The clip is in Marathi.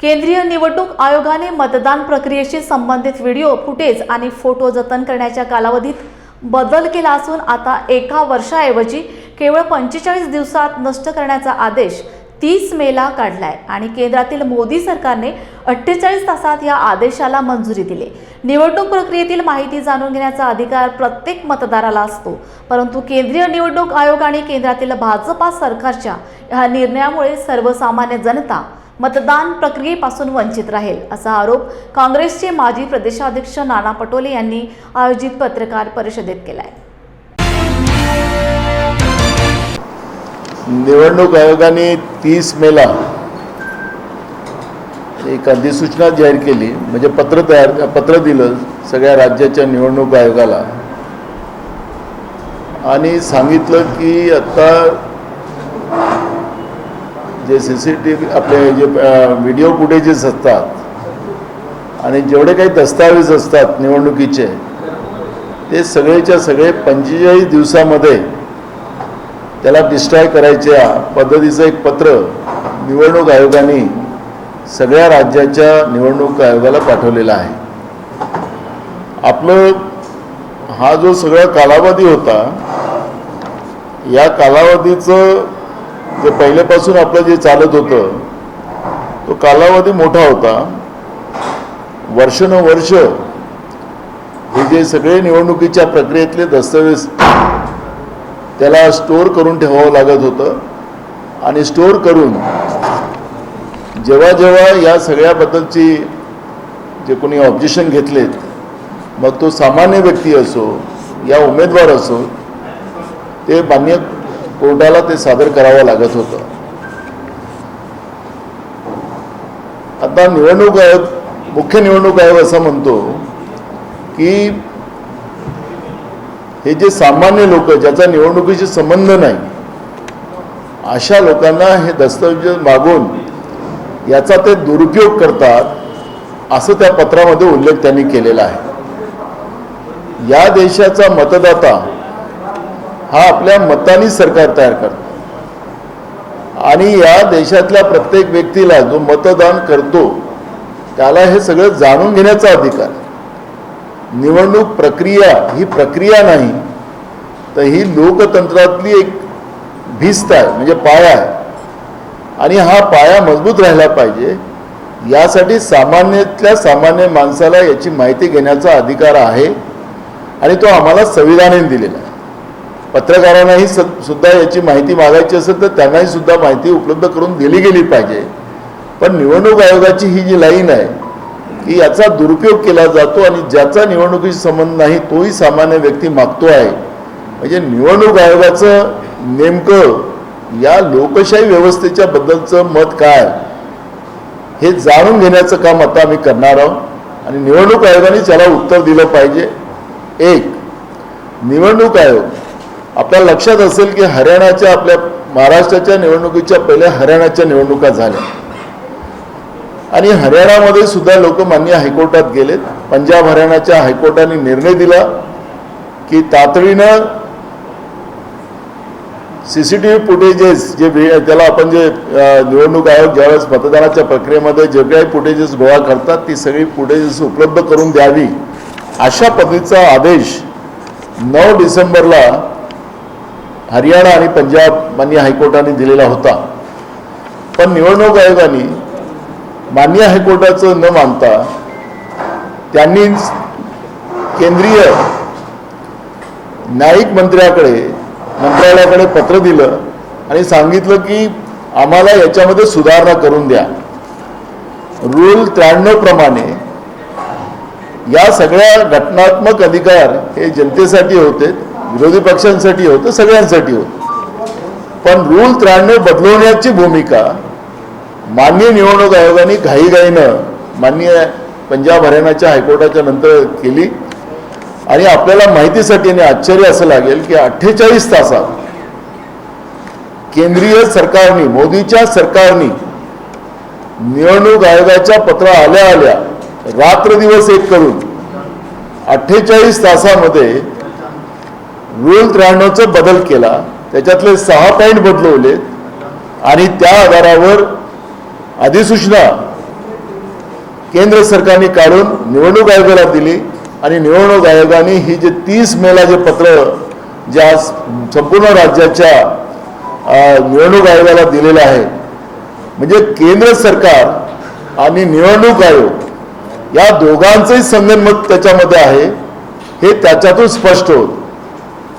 केंद्रीय निवडणूक आयोगाने मतदान प्रक्रियेशी संबंधित व्हिडिओ फुटेज आणि फोटो जतन करण्याच्या कालावधीत बदल केला असून आता एका वर्षाऐवजी केवळ पंचेचाळीस दिवसात नष्ट करण्याचा आदेश तीस मेला काढलाय आणि केंद्रातील मोदी सरकारने अठ्ठेचाळीस तासात या आदेशाला मंजुरी दिली. निवडणूक प्रक्रियेतील माहिती जाणून घेण्याचा अधिकार प्रत्येक मतदाराला असतो परंतु केंद्रीय निवडणूक आयोग आणि केंद्रातील भाजपा सरकारच्या ह्या निर्णयामुळे सर्वसामान्य जनता मतदान प्रक्रियेपासून वंचित राहील असा आरोप काँग्रेसचे माजी प्रदेशाध्यक्ष नाना पटोले यांनी आयोजित पत्रकार परिषदेत केलाय. निवडणूक आयोगाने तीस मेला एक अधिसूचना जाहीर केली म्हणजे पत्र तयार पत्र दिलं सगळ्या राज्याच्या निवडणूक आयोगाला. आणि सांगितलं की आता जे सी सी टी व्ही आपले जे व्हिडिओ फुटेजेस असतात आणि जेवढे काही दस्तावेज असतात निवडणुकीचे ते सगळेच्या सगळे पंचेचाळीस दिवसामध्ये त्याला डिस्ट्रॉय करायच्या पद्धतीचं एक पत्र निवडणूक आयोगाने सगळ्या राज्याच्या निवडणूक आयोगाला पाठवलेला आहे. आपलं हा जो सगळा कालावधी होता या कालावधीचं जे पहिल्यापासून आपलं जे चालत होतं तो कालावधी मोठा होता. वर्षानुवर्ष हे जे सगळे निवडणुकीच्या प्रक्रियेतले दस्तऐवज त्याला स्टोअर करून ठेवावं लागत होतं. आणि स्टोअर करून जेव्हा जेव्हा या सगळ्याबद्दलची जे कोणी ऑब्जेक्शन घेतलेत मग तो सामान्य व्यक्ती असो या उमेदवार असो ते मान्य कोर्टाला ते सादर करावं लागत होतं. आता निवडणूक आयोग मुख्य निवडणूक आयोग असं म्हणतो की हे जे सामान्य लोक ज्याचा निवडणुकीशी संबंध नाही अशा लोकांना हे दस्तऐवज मागून याचा ते दुरुपयोग करतात असं त्या पत्रामध्ये उल्लेख त्यांनी केलेला आहे. या देशाचा मतदाता हा आपल्या मताने सरकार तयार करतो. आणि या देशातल्या प्रत्येक व्यक्तीला जो मतदान करतो त्याला हे सगळं जाणून घेण्याचा अधिकार निवडणूक प्रक्रिया ही प्रक्रिया नाही तर ही लोकतंत्रातली एक भिस्त आहे म्हणजे पाया आहे. आणि हा पाया मजबूत राहिला पाहिजे यासाठी सामान्यातल्या सामान्य माणसाला याची माहिती घेण्याचा अधिकार आहे आणि तो आम्हाला संविधानाने दिलेला आहे. पत्रकारांनाही सुद्धा याची माहिती मागायची असेल तर त्यांनाही सुद्धा माहिती उपलब्ध करून दिली गेली पाहिजे. पण निवडणूक आयोगाची ही जी लाईन आहे की याचा दुरुपयोग केला जातो आणि ज्याचा निवडणुकीशी संबंध नाही तोही सामान्य व्यक्ती मागतो आहे. म्हणजे निवडणूक आयोगाचं नेमकं या लोकशाही व्यवस्थेच्या बद्दलचं मत काय? हे जाणून घेण्याचं काम आता आम्ही करणार आहोत. आणि निवडणूक आयोगाने त्याला उत्तर दिलं पाहिजे. एक निवडणूक आयोग आपल्या लक्षात असेल की हरियाणाच्या आपल्या महाराष्ट्राच्या निवडणुकीच्या पहिल्या हरियाणाच्या निवडणुका झाल्या. आणि हरियाणामध्ये सुद्धा लोक मान्य हायकोर्टात गेलेत. पंजाब हरियाणाच्या हायकोर्टाने निर्णय दिला की तातडीनं C C T V footages जे त्याला आपण जे निवडणूक आयोग ज्यावेळेस मतदानाच्या प्रक्रियेमध्ये जे काही फुटेजेस गोळा करतात ती सगळी फुटेजेस उपलब्ध करून द्यावी अशा पद्धतीचा आदेश नऊ डिसेंबरला हरियाणा आणि पंजाब मान्य हायकोर्टाने दिलेला होता. पण निवडणूक आयोगाने मान्य हायकोर्टाचं न मानता त्यांनी केंद्रीय न्यायिक मंत्र्याकडे मंत्रालयाकडे पत्र दिलं आणि सांगितलं की आम्हाला याच्यामध्ये सुधारणा करून द्या. रूल त्र्याण्णव प्रमाणे या सगळ्या घटनात्मक अधिकार हे जनतेसाठी होते. विरोधी पक्षांसाठी होतं सगळ्यांसाठी होतं. पण रूल त्र्याण्णव बदलवण्याची भूमिका मान्य निवडणूक आयोगाने घाईघाईनं मान्य पंजाब हरियाणाच्या हायकोर्टाच्या नंतर केली. आणि आपल्याला माहितीसाठी आणि आश्चर्य असं लागेल की अठ्ठेचाळीस तासात केंद्रीय सरकारने मोदीच्या सरकारने निवडणूक आयोगाच्या पत्र आल्या आल्या रात्र दिवस एक करून अठ्ठेचाळीस तासामध्ये रूल त्र्याण्णवचा बदल केला. त्याच्यातले सहा पॉईंट बदलवले. आणि त्या आधारावर अधिसूचना केंद्र सरकारने काढून निवडणूक आयोगाला दिली. आणि निवडणूक आयोगाने ही जे तीस मेला जे पत्र ज्या संपूर्ण राज्याच्या निवडणूक आयोगाला दिलेलं आहे. म्हणजे केंद्र सरकार आणि निवडणूक आयोग या दोघांचंही संगनमत त्याच्यामध्ये आहे. हे त्याच्यातून स्पष्ट होत.